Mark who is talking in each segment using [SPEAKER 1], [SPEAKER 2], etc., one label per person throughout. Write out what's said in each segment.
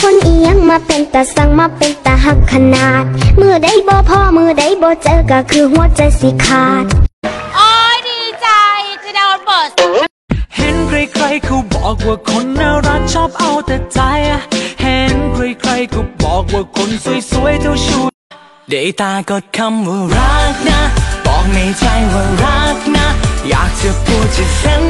[SPEAKER 1] คนอียังมาเป็นตาสังมาเป็นตาหักขนาด มือใดบ่พ่อมือใดบ่เจอก็คือหัวใจสิขาด
[SPEAKER 2] โอ้ยดีใจจะดาวน์เบิร์ด
[SPEAKER 3] เห็นใครๆเขาบอกว่าคนน่ารักชอบเอาแต่ใจ เห็นใครๆก็บอกว่าคนสวยๆเจ้าชู้ได้ตากดคำว่ารักนะ บอกในใจว่ารักนะ อยากจะพูดจะฉัน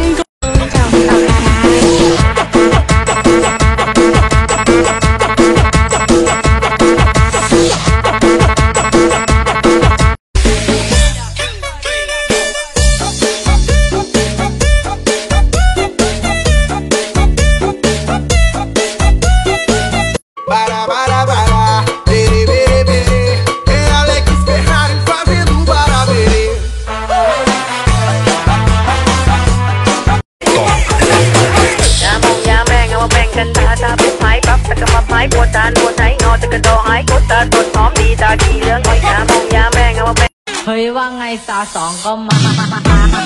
[SPEAKER 3] ะ
[SPEAKER 4] ดอหายกดตาตดหอมดีตาดีเหลืองอ้อยยามองยาแม่งเอามาแบ่ง
[SPEAKER 5] เฮ้ยว่าไงสาสองก็มา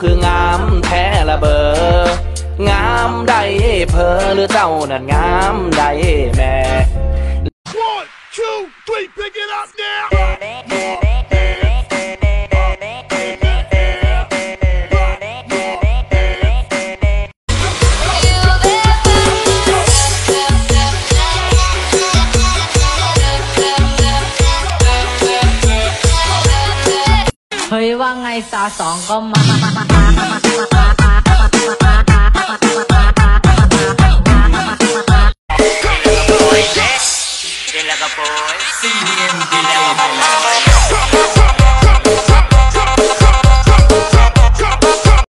[SPEAKER 6] คืองามแท้ละเบอร์งามได้เพอหรือเจ้านั่นงามได้แม่
[SPEAKER 7] One, two, three, pick it up now.
[SPEAKER 5] เฮ้ยว่าไงสาวสองก็มา
[SPEAKER 6] CDM DJ